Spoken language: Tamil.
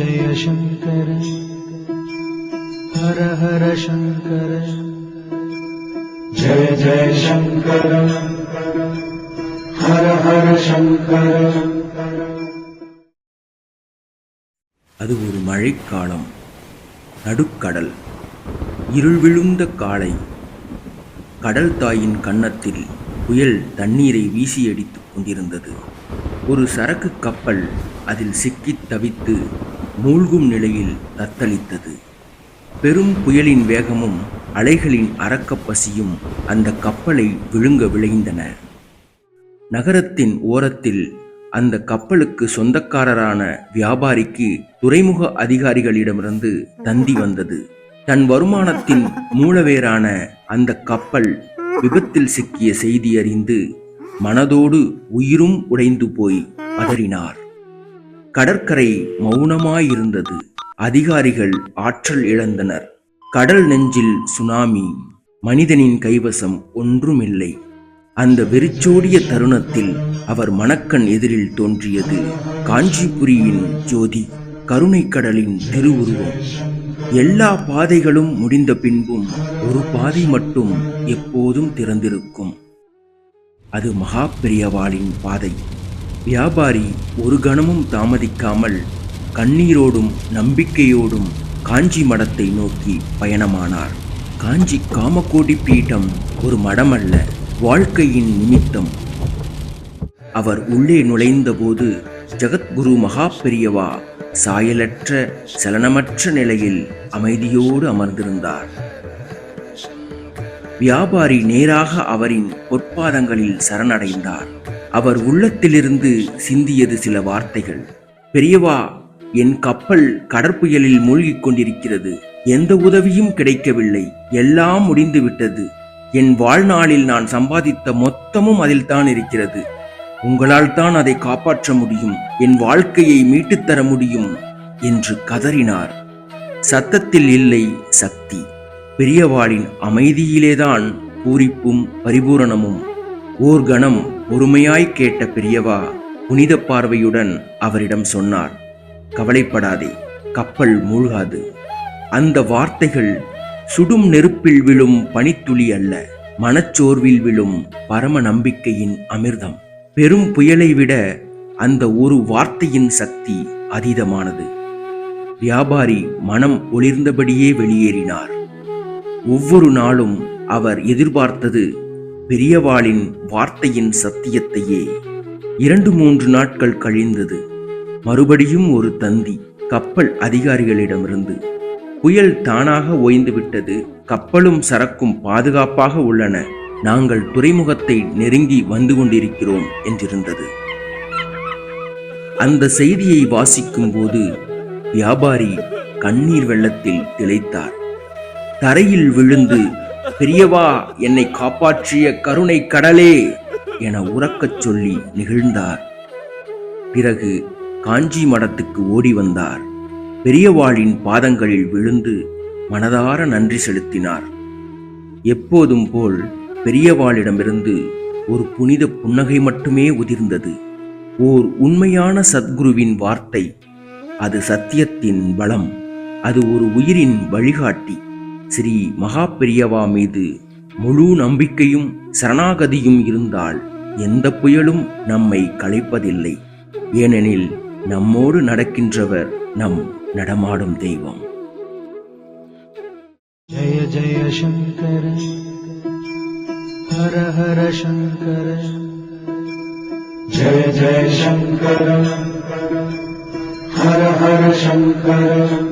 जय शङ्कर हर हर शङ्कर जय जय शङ्कर हर हर शङ्कर அது ஒரு மழைக்காலம் நடுக்கடல் இருள் விழுந்த காலை கடல் தாயின் கன்னத்தில் புயல் தண்ணீரை வீசி அடித்துக் கொண்டிருந்தது ஒரு சரக்கு கப்பல் அதில் சிக்கித் தவித்து மூழ்கும் நிலையில் தத்தளித்தது. பெரும் புயலின் வேகமும் அலைகளின் அரக்கப்பசியும் அந்த கப்பலை விழுங்க விளைந்தன. நகரத்தின் ஓரத்தில் அந்த கப்பலுக்கு சொந்தக்காரரான வியாபாரிக்கு துறைமுக அதிகாரிகளிடமிருந்து தந்தி வந்தது. தன் வருமானத்தின் மூலவேரான அந்த கப்பல் விபத்தில் சிக்கிய செய்தி அறிந்து மனதோடு உயிரும் உடைந்து போய் பதறினார். கடற்கரை மௌனமாயிருந்தது. அதிகாரிகள் ஆற்றல் இழந்தனர். கடல் நெஞ்சில் சுனாமி மனிதனின் கைவசம் ஒன்றுமில்லை. அந்த வெறிச்சோடிய தருணத்தில் அவர் மணக்கண் எதிரில் தோன்றியது காஞ்சிபுரியின் ஜோதி கருணைக்கடலின் திருவுருவம். எல்லா பாதைகளும் முடிந்த பின்பும் ஒரு பாதை மட்டும் எப்போதும் திறந்திருக்கும். அது மகாபெரியவாளின் பாதை. வியாபாரி ஒரு கணமும் தாமதிக்காமல் கண்ணீரோடும் நம்பிக்கையோடும் காஞ்சி மடத்தை நோக்கி பயணமானார். காஞ்சி காமகோடி பீடம் ஒரு மடமல்ல வாழ்க்கையின் நிமித்தம். அவர் உள்ளே நுழைந்தபோது ஜகத்குரு மகா பெரியவா சாயலற்ற சலனமற்ற நிலையில் அமைதியோடு அமர்ந்திருந்தார். வியாபாரி நேராக அவரின் பொற்பாதங்களில் சரணடைந்தார். அவர் உள்ளத்திலிருந்து சிந்தியது சில வார்த்தைகள். பெரியவா என் கப்பல் கடற்புயலில் மூழ்கிக் கொண்டிருக்கிறது. எந்த உதவியும் கிடைக்கவில்லை. எல்லாம் முடிந்துவிட்டது. என் வாழ்நாளில் நான் சம்பாதித்த மொத்தமும் அதில்தான் இருக்கிறது. உங்களால் தான் அதை காப்பாற்ற முடியும். என் வாழ்க்கையை மீட்டுத்தர முடியும் என்று கதறினார். சத்தத்தில் இல்லை சக்தி. பெரியவாளின் அமைதியிலேதான் பூரிப்பும் பரிபூரணமும். ஓர் கணம் பொறுமையாய் கேட்ட பெரியவா புனித பார்வையுடன் அவரிடம் சொன்னார் கவலைப்படாதே கப்பல் மூழ்காது. அந்த வார்த்தைகள் சுடும் நெருப்பில் விழும் பனித்துளி அல்ல மனச்சோர்வில் விழும் பரம நம்பிக்கையின் அமிர்தம். பெரும் புயலை விட அந்த ஒரு வார்த்தையின் சக்தி அதீதமானது. வியாபாரி மனம் ஒளிர்ந்தபடியே வெளியேறினார். ஒவ்வொரு நாளும் அவர் எதிர்பார்த்தது பெரியவாளின் வார்த்தையின் சத்தியத்தையே இரண்டு மூன்று நாட்கள் கழிந்தது. மறுபடியும் ஒரு தந்தி கப்பல் அதிகாரிகளிடமிருந்து புயல் தானாக ஓய்ந்துவிட்டது கப்பலும் சரக்கும் பாதுகாப்பாக உள்ளன நாங்கள் துறைமுகத்தை நெருங்கி வந்து கொண்டிருக்கிறோம் என்றிருந்தது. அந்த செய்தியை வாசிக்கும் போது வியாபாரி கண்ணீர் வெள்ளத்தில் திளைத்தார். தரையில் விழுந்து பெரியவா என்னை காப்பாற்றிய கருணை கடலே என உறக்கச் சொல்லி நிகழ்ந்தார். பிறகு காஞ்சி மடத்துக்கு ஓடி வந்தார். பெரியவாளின் பாதங்களில் விழுந்து மனதார நன்றி செலுத்தினார். எப்போதும் போல் பெரியவாளிடமிருந்து ஒரு புனித புன்னகை மட்டுமே உதிர்ந்தது. ஓர் உண்மையான சத்குருவின் வார்த்தை அது சத்தியத்தின் பலம் அது ஒரு உயிரின் வழிகாட்டி. ஸ்ரீ மகா மீது முழு நம்பிக்கையும் சரணாகதியும் இருந்தால் எந்த புயலும் நம்மை கலைப்பதில்லை ஏனெனில் நம்மோடு நடக்கின்றவர் நம் நடமாடும் தெய்வம். ஜய ஜய சங்கர ஹர ஹர சங்கர. ஜய ஜய சங்கர ஹர ஹர சங்கர.